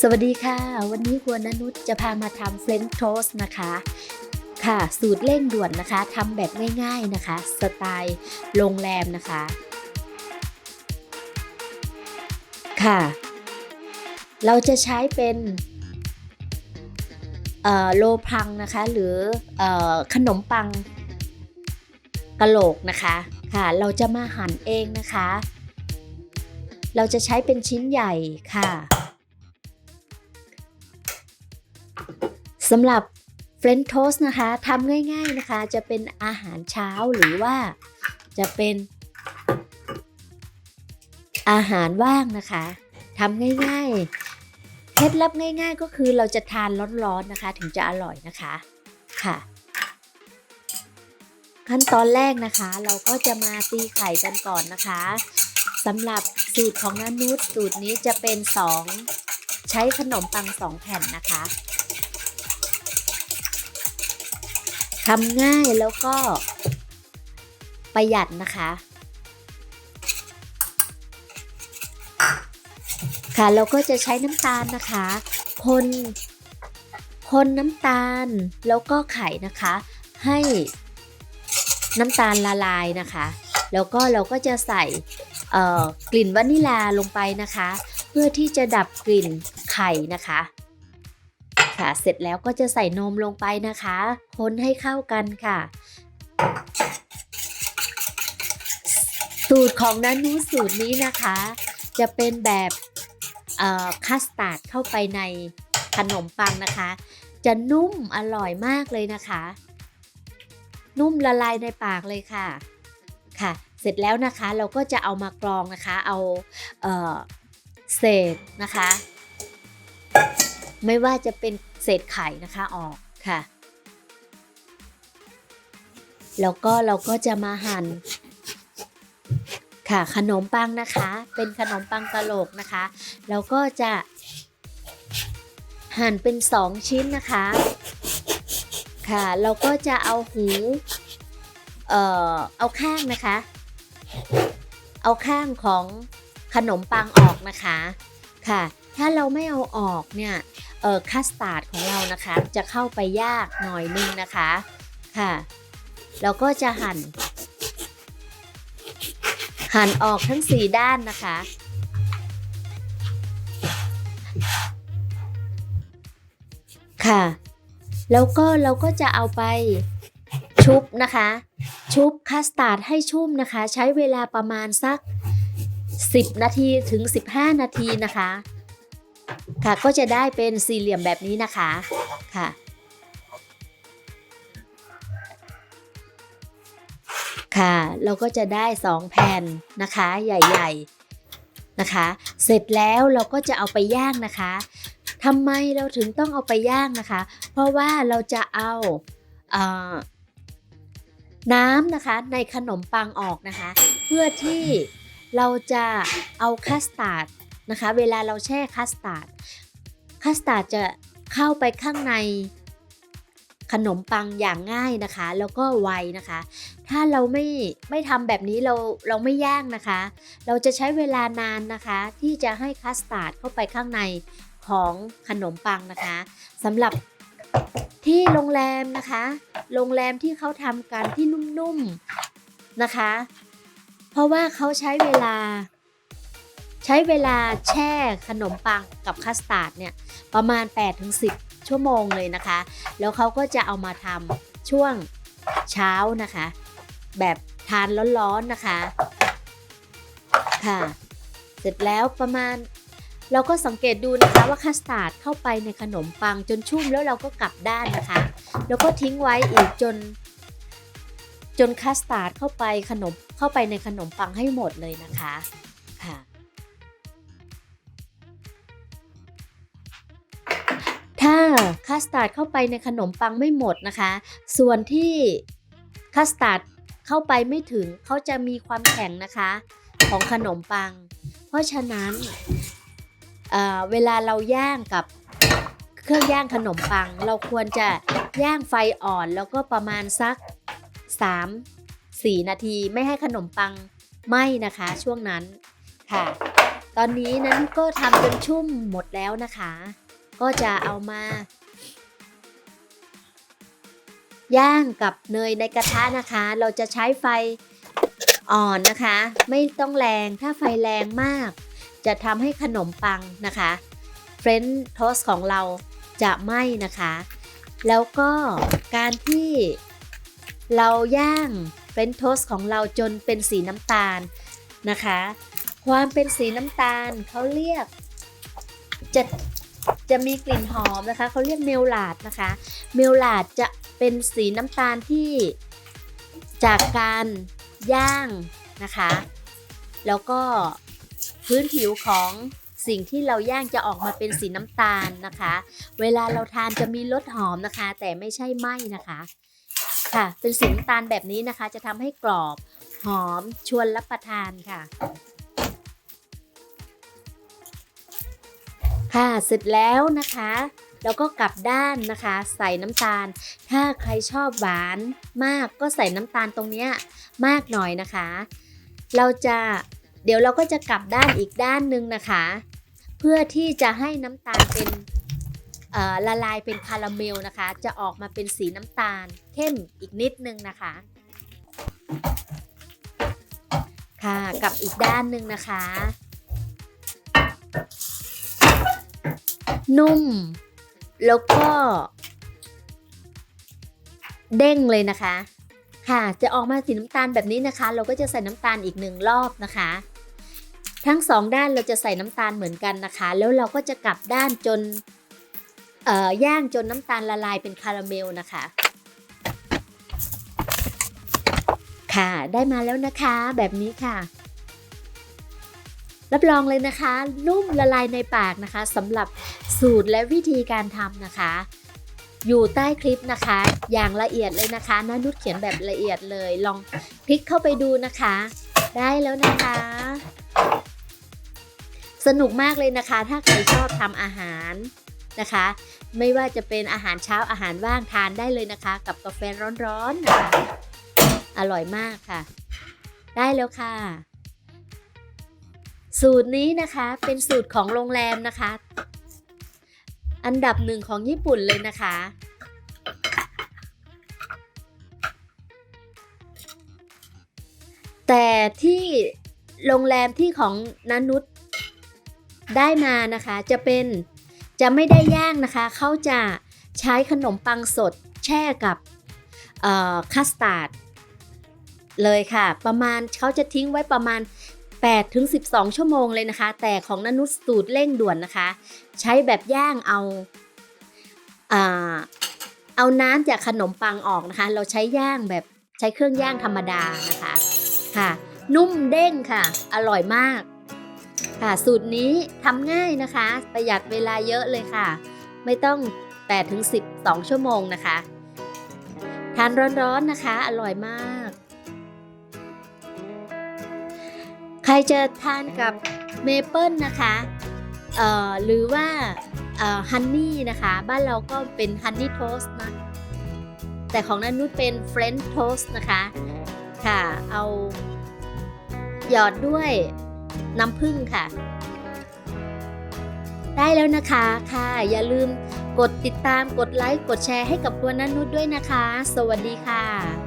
สวัสดีค่ะ วันนี้ครัวนนุชจะพามาทำเฟรนช์โทสนะคะ ค่ะ สูตรเร่งด่วนนะคะทำแบบง่ายๆนะคะ สไตล์โรงแรมนะคะ ค่ะ เราจะใช้เป็นโลพังนะคะ หรือออขนมปังกะโหลกนะคะค่ะ เราจะมาหั่นเองนะคะ เราจะใช้เป็นชิ้นใหญ่ค่ะ สำหรับเฟรนช์โทสนะคะทำง่ายๆนะคะ จะเป็นอาหารเช้าหรือว่าจะเป็นอาหารว่างนะคะทำง่ายๆ เคล็ดลับง่าย ๆ ก็คือเราจะทานร้อนๆนะคะ ถึงจะอร่อยนะคะค่ะ ขั้นตอนแรกนะคะ เราก็จะมาตีไข่กันก่อนนะคะสำหรับสูตรของนานุชสูตรนี้จะเป็น 2 ใช้ขนมปัง 2 แผ่นนะคะ ทำง่ายแล้วก็ประหยัดนะคะ ค่ะเราก็จะใช้น้ำตาลนะคะคนคนน้ำตาลแล้วก็ไข่นะคะ ให้น้ำตาลละลายนะคะ แล้วก็เราก็จะใส่กลิ่นวานิลาลงไปนะคะ เพื่อที่จะดับกลิ่นไข่นะคะ ค่ะ เสร็จแล้วก็จะใส่นมลงไปนะคะ คนให้เข้ากันค่ะ สูตรของนันนูสูตรนี้นะคะ จะเป็นแบบคัสตาร์ดเข้าไปในขนมปังนะคะ จะนุ่มอร่อยมากเลยนะคะ นุ่มละลายในปากเลยค่ะค่ะ เสร็จแล้วนะคะเราก็จะเอามากรองนะคะ เอาเเศษนะคะ ไม่ว่าจะเป็นเศษไข่นะคะออกค่ะ แล้วก็เราก็จะมาหั่นค่ะขนมปังนะคะ เป็นขนมปังกะโหลกนะคะเราก็จะหั่นเป็นสองชิ้นนะคะ ค่ะ เราก็จะเอาหูเอ่อเอาข้างนะคะ เอาข้างของขนมปังออกนะคะ ค่ะ ถ้าเราไม่เอาออกเนี่ย คัสตาร์ดของเรานะคะ จะเข้าไปยากหน่อยนึงนะคะค่ะเราก็จะหั่น หั่นออกทั้ง 4 ด้านนะคะค่ะ แล้วก็เราก็จะเอาไปชุบนะคะ ชุบคัสตาร์ดให้ชุ่มนะคะ ใช้เวลาประมาณสัก 10 นาทีถึง 15 นาทีนะคะ ค่ะก็จะได้เป็นสี่เหลี่ยมแบบนี้นะคะค่ะค่ะ เราก็จะได้ 2 แผ่นนะคะใหญ่ๆนะคะ เสร็จแล้วเราก็จะเอาไปย่างนะคะทำไมเราถึงต้องเอาไปย่างนะคะ เพราะว่าเราจะเอาอาน้ำนะคะในขนมปังออกนะคะ เพื่อที่เราจะเอาคัสตาร์ด นะคะ เวลาเราแช่คัสตาร์ดคัสตาร์ดจะเข้าไปข้างในขนมปังอย่างง่ายนะคะ แล้วก็ไวนะคะ ถ้าเราไม่ไม่ทำแบบนี้เราเราไม่ย่างนะคะ เราจะใช้เวลานานนะคะ ที่จะให้คัสตาร์ดเข้าไปข้างในของขนมปังนะคะสำหรับที่โรงแรมนะคะ โรงแรมที่เขาทำกันที่นุ่มๆนะคะ เพราะว่าเขาใช้เวลา ใช้เวลาแช่ขนมปังกับคัสตาร์ดเนี่ยประมาณ 8-10 ชั่วโมงเลยนะคะ แล้วเขาก็จะเอามาทำช่วงเช้านะคะ แบบทานร้อนๆนะคะค่ะ เสร็จแล้วประมาณเราก็สังเกตดูนะคะว่าคัสตาร์ดเข้าไปในขนมปังจนชุ่มแล้วเราก็กลับด้านนะคะ แล้วก็ทิ้งไว้อีกจน จนคัสตาร์ดเข้าไปขนมเข้าไปในขนมปังให้หมดเลยนะคะ คัสตาร์ดเข้าไปในขนมปังไม่หมดนะคะ ส่วนที่คัสตาร์ดเข้าไปไม่ถึงเขาจะมีความแข็งนะคะของขนมปัง เพราะฉะนั้นเเวลาเราย่างกับเครื่องย่างขนมปัง เราควรจะย่างไฟอ่อนแล้วก็ประมาณสัก 3 4 นาทีไม่ให้ขนมปังไหม้นะคะช่วงนั้นค่ะ ตอนนี้นั้นก็ทำจนชุ่มหมดแล้วนะคะ ก็จะเอามา ย่างกับเนยในกระทะนะคะ เราจะใช้ไฟอ่อนนะคะ ไม่ต้องแรงถ้าไฟแรงมาก จะทำให้ขนมปังนะคะเฟรนช์โทสของเราจะไหม้นะคะ แล้วก็การที่เราย่างเฟรนช์โทสของเราจนเป็นสีน้ำตาลนะคะ ความเป็นสีน้ำตาลเขาเรียกจะ จะมีกลิ่นหอมนะคะเขาเรียกเมลลาดนะคะ เมลลาดจะเป็นสีน้ำตาลที่จากการย่างนะคะ แล้วก็พื้นผิวของสิ่งที่เราย่างจะออกมาเป็นสีน้ำตาลนะคะ เวลาเราทานจะมีรสหอมนะคะ แต่ไม่ใช่ไหม้นะคะ ค่ะ เป็นสีน้ำตาลแบบนี้นะคะ จะทำให้กรอบหอมชวนรับประทานค่ะ ค่ะเสร็จแล้วนะคะแล้วก็กลับด้านนะคะ ใส่น้ำตาล ถ้าใครชอบหวานมากก็ใส่น้ำตาลตรงเนี้ยมากหน่อยนะคะ เราจะเดี๋ยวเราก็จะกลับด้านอีกด้านหนึ่งนะคะ เพื่อที่จะให้น้ำตาลเป็นละลายเป็นคาราเมลนะคะ จะออกมาเป็นสีน้ำตาลเข้มอีกนิดนึงนะคะ ค่ะกลับอีกด้านหนึ่งนะคะ นุ่ม แล้วก็ เด้งเลยนะคะ ค่ะ จะออกมาสีน้ำตาลแบบนี้นะคะ เราก็จะใส่น้ำตาลอีกหนึ่งรอบนะคะ ทั้งสองด้านเราจะใส่น้ำตาลเหมือนกันนะคะ แล้วเราก็จะกลับด้านจนเอ่อย่างจนน้ำตาลละลายเป็นคาราเมลนะคะ ค่ะ ได้มาแล้วนะคะ แบบนี้ค่ะ รับรองเลยนะคะ นุ่มละลายในปากนะคะสำหรับสูตรและวิธีการทำนะคะ อยู่ใต้คลิปนะคะ อย่างละเอียดเลยนะคะน้านุชเขียนแบบละเอียดเลย ลองคลิกเข้าไปดูนะคะ ได้แล้วนะคะ สนุกมากเลยนะคะ ถ้าใครชอบทำอาหารนะคะ ไม่ว่าจะเป็นอาหารเช้าอาหารว่างทานได้เลยนะคะ กับกาแฟร้อนๆนะคะอร่อยมากค่ะ ได้แล้วค่ะ สูตรนี้นะคะเป็นสูตรของโรงแรมนะคะ อันดับหนึ่งของญี่ปุ่นเลยนะคะ แต่ที่โรงแรมที่ของนานุษได้มานะคะจะเป็นจะไม่ได้ย่างนะคะ เขาจะใช้ขนมปังสดแช่กับคัสตาร์ดเลยค่ะ ประมาณเขาจะทิ้งไว้ประมาณ 8ถึง12 ชั่วโมงเลยนะคะ แต่ของนนุษสูตรเร่งด่วนนะคะ ใช้แบบย่างเอาอาเอาน้ำจากขนมปังออกนะคะ เราใช้ย่างแบบใช้เครื่องย่างธรรมดานะคะค่ะ นุ่มเด้งค่ะ อร่อยมาก ค่ะสูตรนี้ทำง่ายนะคะ ประหยัดเวลาเยอะเลยค่ะ ไม่ต้อง8ถึง12 ชั่วโมงนะคะ ทานร้อนๆนะคะ อร่อยมาก ใครจะทานกับเมเปิลนะคะเอ่อหรือว่าฮันนี่นะคะ บ้านเราก็เป็นฮันนี่โทสต์นะ แต่ของนันนุชเป็นเฟรนช์โทสต์นะคะ ค่ะ เอาหยอดด้วยน้ำผึ้งค่ะ ได้แล้วนะคะค่ะ อย่าลืมกดติดตามกดไลค์ กดแชร์ให้กับตัวนันนุชด้วยนะคะ สวัสดีค่ะ